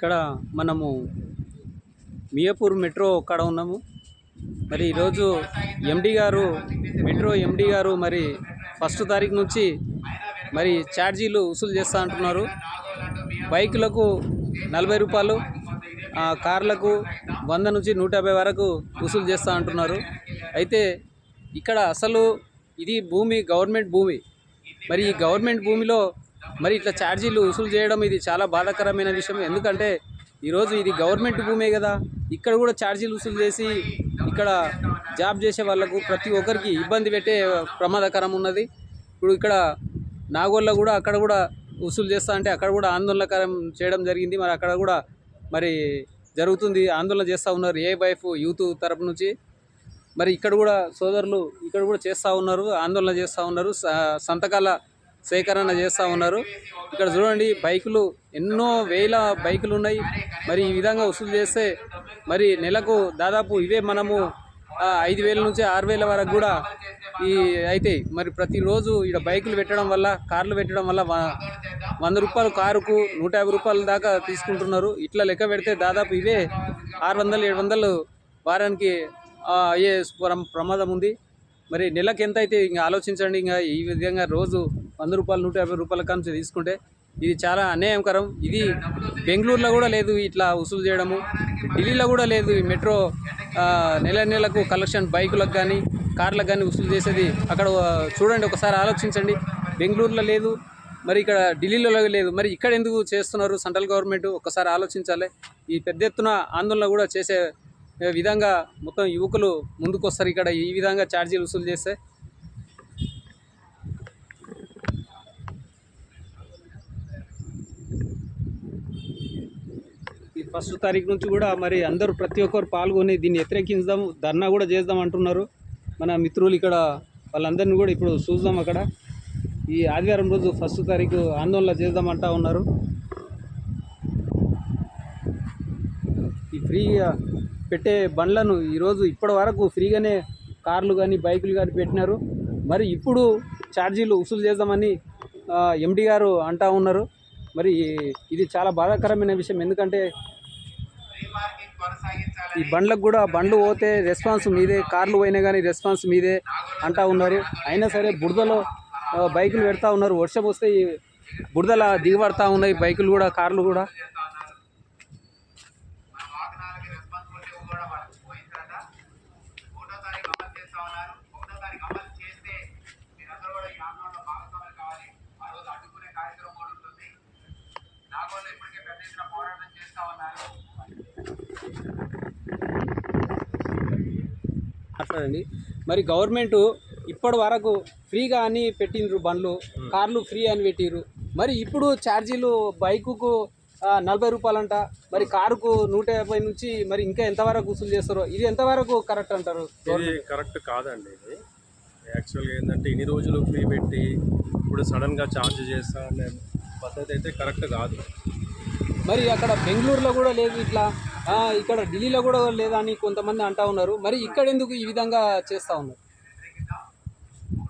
ఇక్కడ మనము మియాపూర్ మెట్రో కాడ ఉన్నాము. మరి ఈరోజు ఎండి గారు మెట్రో ఎండి గారు మరి ఫస్ట్ తారీఖు నుంచి మరి ఛార్జీలు వసూలు చేస్తా అంటున్నారు. బైకులకు నలభై రూపాయలు కార్లకు వంద నుంచి నూట యాభై వరకు వసూలు చేస్తూ అంటున్నారు. అయితే ఇక్కడ అసలు ఇది భూమి గవర్నమెంట్ భూమి. మరి ఈ గవర్నమెంట్ భూమిలో మరి ఇట్లా ఛార్జీలు వసూలు చేయడం ఇది చాలా బాధాకరమైన విషయం. ఎందుకంటే ఈరోజు ఇది గవర్నమెంట్ భూమే కదా. ఇక్కడ కూడా ఛార్జీలు వసూలు చేసి ఇక్కడ జాబ్ చేసే వాళ్ళకు ప్రతి ఒక్కరికి ఇబ్బంది పెట్టే ప్రమాదకరం ఉన్నది. ఇప్పుడు ఇక్కడ నాగోల్లో కూడా అక్కడ కూడా వసూలు చేస్తా అంటే అక్కడ కూడా ఆందోళనకరం చేయడం జరిగింది. మరి అక్కడ కూడా మరి జరుగుతుంది. ఆందోళన చేస్తూ ఉన్నారు ఏ వైఫ్ యూత్ తరపు నుంచి. మరి ఇక్కడ కూడా సోదరులు ఇక్కడ కూడా చేస్తూ ఉన్నారు ఆందోళన చేస్తూ ఉన్నారు. సంతకాల సేకరణ చేస్తూ ఉన్నారు. ఇక్కడ చూడండి బైకులు ఎన్నో వేల బైకులు ఉన్నాయి. మరి ఈ విధంగా వసూలు చేస్తే మరి నెలకు దాదాపు ఇవే మనము ఐదు వేల నుంచి ఆరు వేల వరకు కూడా ఈ అయితే మరి ప్రతిరోజు ఇక్కడ బైకులు పెట్టడం వల్ల కార్లు పెట్టడం వల్ల వంద రూపాయలు కారుకు నూట యాభై రూపాయల దాకా తీసుకుంటున్నారు. ఇట్లా లెక్క పెడితే దాదాపు ఇవే ఆరు వందలు ఏడు వందలు వారానికి అయ్యే ప్ర- ప్రమాదం ఉంది. మరి నెలకు ఎంత అయితే ఇంకా ఆలోచించండి ఇంకా ఈ విధంగా రోజు వంద రూపాయలు నూట యాభై రూపాయల కాంచి తీసుకుంటే ఇది చాలా అన్యాయకరం. ఇది బెంగళూరులో కూడా లేదు ఇట్లా వసూలు చేయడము. ఢిల్లీలో కూడా లేదు ఈ మెట్రో నెల నెలకు కలెక్షన్ బైకులకు కానీ కార్లకు కానీ వసూలు చేసేది. అక్కడ చూడండి ఒకసారి ఆలోచించండి. బెంగళూరులో లేదు మరి ఇక్కడ ఢిల్లీలో లేదు. మరి ఇక్కడ ఎందుకు చేస్తున్నారు సెంట్రల్ గవర్నమెంట్? ఒకసారి ఆలోచించాలి. ఈ పెద్ద ఎత్తున ఆందోళన కూడా చేసే విధంగా మొత్తం యువకులు ముందుకు వస్తారు ఇక్కడ ఈ విధంగా ఛార్జీలు వసూలు చేస్తే ఫస్ట్ తారీఖు నుంచి కూడా మరి అందరూ ప్రతి ఒక్కరు పాల్గొని దీన్ని వ్యతిరేకించుదాం ధర్నా కూడా చేద్దాం అంటున్నారు. మన మిత్రులు ఇక్కడ వాళ్ళందరినీ కూడా ఇప్పుడు చూద్దాం అక్కడ. ఈ ఆదివారం రోజు ఫస్ట్ తారీఖు ఆందోళన చేద్దామంటా ఉన్నారు. ఈ ఫ్రీగా పెట్టే బండ్లను ఈరోజు ఇప్పటి వరకు ఫ్రీగానే కార్లు కానీ బైకులు కానీ పెట్టినారు. మరి ఇప్పుడు ఛార్జీలు వసూలు చేద్దామని ఎండి గారు అంటా ఉన్నారు. మరి ఇది చాలా బాధాకరమైన విషయం. ఎందుకంటే ఈ బండ్లకు కూడా బండ్లు పోతే రెస్పాన్స్ మీదే కార్లు పోయినా కానీ రెస్పాన్స్ మీదే అంటా ఉన్నారు. అయినా సరే బురదలో బైకులు పెడతా ఉన్నారు. వర్షం వస్తే ఈ బురదల దిగబడతా ఉన్నాయి బైకులు కూడా కార్లు కూడా ఒకటో తారీఖు అమలు చేస్తా ఉన్నారు ఒకటో తారీఖు అమలు చేస్తే మీరందరూ కూడా ఈ ఆందోళనలో భాగస్వాములు కావాలి ఆ రోజు అడ్డుకునే కార్యక్రమం కూడా ఉంటుంది నాగోళ్ళు ఇప్పటికే పెద్ద ఎత్తున పోరాటం చేస్తా ఉన్నారు మాట్లాడండి మరి గవర్నమెంట్ ఇప్పటి వరకు ఫ్రీగా అని పెట్టిండ్రు బండ్లు కార్లు ఫ్రీ అని పెట్టిర్రు. మరి ఇప్పుడు ఛార్జీలు బైకుకు నలభై రూపాయలంట. మరి కారుకు నూట యాభై నుంచి మరి ఇంకా ఎంతవరకు వసూలు చేస్తారో ఇది ఎంతవరకు కరెక్ట్ అంటారు కరెక్ట్ కాదండి ఇది. యాక్చువల్గా ఏంటంటే ఇన్ని రోజులు ఫ్రీ పెట్టి ఇప్పుడు సడన్గా ఛార్జ్ చేస్తా అనే పద్ధతి అయితే కరెక్ట్ కాదు. మరి అక్కడ బెంగళూరులో కూడా లేదు ఇట్లా. ఇక్కడ ఢిల్లీలో కూడా లేదని కొంతమంది అంటా ఉన్నారు. మరి ఇక్కడ ఎందుకు ఈ విధంగా చేస్తూ ఉన్నారు?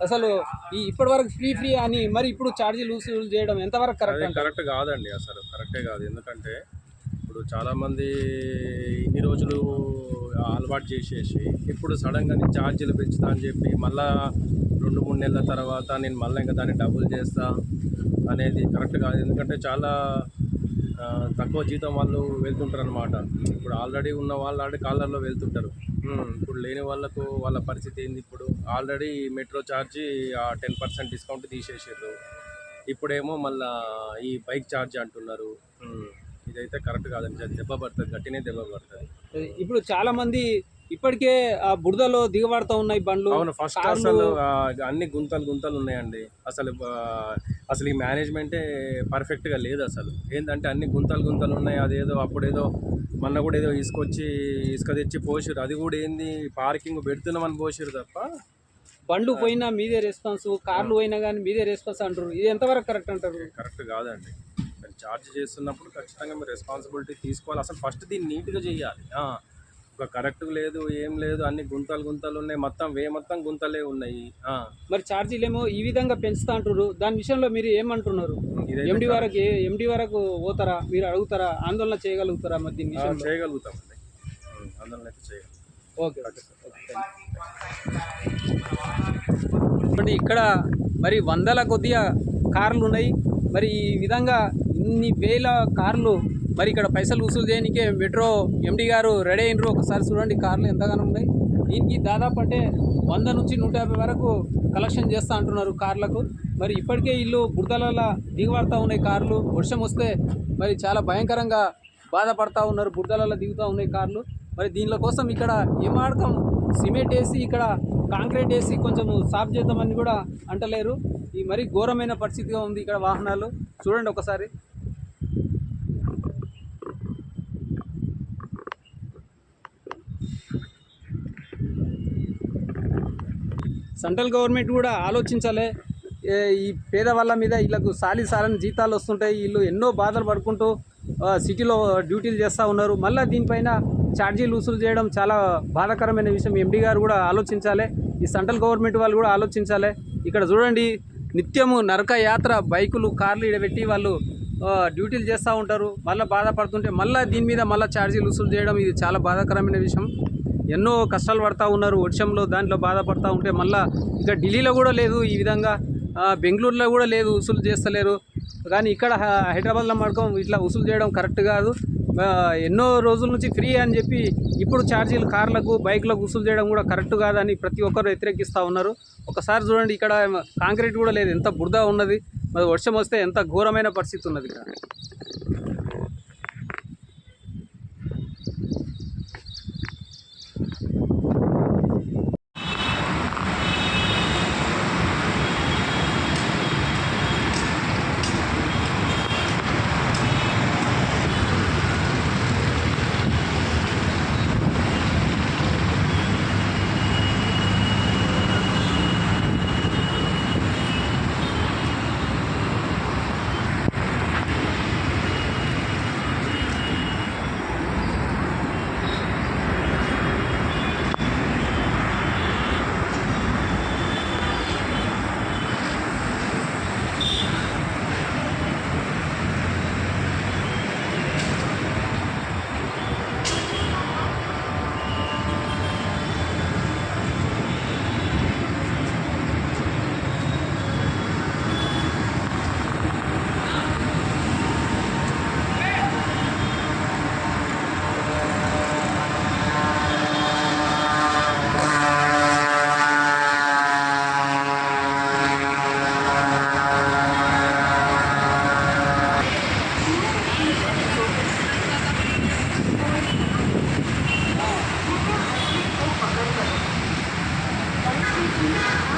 అసలు ఈ ఇప్పటి వరకు ఫ్రీ ఫ్రీ అని మరి ఇప్పుడు ఛార్జీలు వసూలు చేయడం ఎంతవరకు కరెక్ట్ కరెక్ట్ కాదండి అసలు. కరెక్టే కాదు. ఎందుకంటే ఇప్పుడు చాలామంది ఇన్ని రోజులు అలవాటు చేసేసి ఇప్పుడు సడన్గా నేను ఛార్జీలు పెంచుతా అని చెప్పి మళ్ళా రెండు మూడు నెలల తర్వాత నేను మళ్ళీ ఇంకా దాన్ని డబుల్ చేస్తా అనేది కరెక్ట్ కాదు. ఎందుకంటే చాలా తక్కువ జీతం వాళ్ళు వెళ్తుంటారు అనమాట ఇప్పుడు ఆల్రెడీ ఉన్న వాళ్ళు ఆల్రెడీ కాలర్లో వెళ్తుంటారు. ఇప్పుడు లేని వాళ్ళకు వాళ్ళ పరిస్థితి ఏంది ఇప్పుడు? ఆల్రెడీ మెట్రో ఛార్జీ టెన్ పర్సెంట్ డిస్కౌంట్ తీసేసారు ఇప్పుడేమో మళ్ళా ఈ బైక్ ఛార్జ్ అంటున్నారు. ఇదైతే కరెక్ట్ కాదండి. దెబ్బ పడుతుంది. గట్టినే దెబ్బ పడుతుంది. ఇప్పుడు చాలా మంది ఇప్పటికే ఆ బురదలో దిగబడతా ఉన్నాయి బండ్లు. అవును ఫస్ట్ అసలు అన్ని గుంతలు గుంతలు ఉన్నాయండి. అసలు అసలు ఈ మేనేజ్మెంటే పర్ఫెక్ట్గా లేదు అసలు. ఏంటంటే అన్ని గుంతలు గుంతలు ఉన్నాయి. అదేదో అప్పుడేదో మొన్న కూడా ఏదో తీసుకొచ్చి ఇసుక తెచ్చి పోసిరు అది కూడా ఏంది? పార్కింగ్ పెడుతున్నామని పోసిరు తప్ప. బండ్లు పోయినా మీదే రెస్పాన్స్ కార్లు పోయినా కానీ మీదే రెస్పాన్స్ అంటారు ఇది ఎంతవరకు కరెక్ట్ అంటారు? కరెక్ట్ కాదండి. ఛార్జ్ చేస్తున్నప్పుడు ఖచ్చితంగా మీరు రెస్పాన్సిబిలిటీ తీసుకోవాలి. అసలు ఫస్ట్ దీన్ని నీట్గా చేయాలి. ఒక కరెక్ట్ లేదు ఏం లేదు అన్ని గుంతలు గుంతలు ఉన్నాయి. మొత్తం వే మొత్తం గుంతలే ఉన్నాయి. ఆ, మరి ఛార్జీలు ఏమో ఈ విధంగా పెంచుతా అంటారు దాని విషయంలో మీరు ఏమంటున్నారు? ఎండి వరకు ఎండి వరకు పోతారా? మీరు అడుగుతారా? ఆందోళన చేయగలుగుతారా మరి దీని ఆ, విషయంలో? చేయగలుగుతామండి. ఉం, అందులో అయితే చేయగలుగుతాం. ఓకే ఓకే ఇక్కడ మరి వందల కొద్దిగా కార్లు ఉన్నాయి. మరి ఈ విధంగా ఇన్ని వేల కార్లు మరి ఇక్కడ పైసలు వసూలు చేయడానికే మెట్రో ఎండి గారు రెడీ అయినరు. ఒకసారి చూడండి కార్లు ఎంతగానో ఉన్నాయి. దీనికి దాదాపు అంటే వంద నుంచి నూట యాభై వరకు కలెక్షన్ చేస్తూ అంటున్నారు కార్లకు. మరి ఇప్పటికే ఇల్లు బురదలలో దిగబడతా ఉన్నాయి కార్లు. వర్షం వస్తే మరి చాలా భయంకరంగా బాధపడతా ఉన్నారు. బురదలలో దిగుతూ ఉన్నాయి కార్లు. మరి దీనిల కోసం ఇక్కడ ఏమాడకం సిమెంట్ వేసి ఇక్కడ కాంక్రీట్ వేసి కొంచెం సాఫ్ చేద్దామని కూడా అంటలేరు. ఈ మరీ ఘోరమైన పరిస్థితిగా ఉంది ఇక్కడ వాహనాలు. చూడండి ఒకసారి. సెంట్రల్ గవర్నమెంట్ కూడా ఆలోచించాలి. ఈ ఈ పేదవాళ్ళ మీద వీళ్ళకు సాలి సాలని జీతాలు వస్తుంటాయి. వీళ్ళు ఎన్నో బాధలు పడుకుంటూ సిటీలో డ్యూటీలు చేస్తూ ఉన్నారు. మళ్ళీ దీనిపైన ఛార్జీలు వసూలు చేయడం చాలా బాధాకరమైన విషయం. ఎండి గారు కూడా ఆలోచించాలి. ఈ సెంట్రల్ గవర్నమెంట్ వాళ్ళు కూడా ఆలోచించాలి. ఇక్కడ చూడండి నిత్యము నరక యాత్ర బైకులు కార్లు ఇడబెట్టి వాళ్ళు డ్యూటీలు చేస్తూ ఉంటారు. మళ్ళీ బాధపడుతుంటే మళ్ళీ దీని మీద మళ్ళీ ఛార్జీలు వసూలు చేయడం ఇది చాలా బాధాకరమైన విషయం. ఎన్నో కష్టాలు పడతా ఉన్నారు వర్షంలో దాంట్లో బాధపడతా ఉంటే మళ్ళీ ఇక ఢిల్లీలో కూడా లేదు ఈ విధంగా బెంగళూరులో కూడా లేదు వసూలు చేస్తలేరు. కానీ ఇక్కడ హ- హైదరాబాద్లో మడకం ఇట్లా వసూలు చేయడం కరెక్ట్ కాదు. ఎన్నో రోజుల నుంచి ఫ్రీ అని చెప్పి ఇప్పుడు ఛార్జీలు కార్లకు బైక్లకు వసూలు చేయడం కూడా కరెక్ట్ కాదని ప్రతి ఒక్కరు వ్యతిరేకిస్తూ ఉన్నారు. ఒకసారి చూడండి ఇక్కడ కాంక్రీట్ కూడా లేదు ఎంత బురద ఉన్నది. మరి వర్షం వస్తే ఎంత ఘోరమైన పరిస్థితి ఉన్నది ఇక్కడ. you.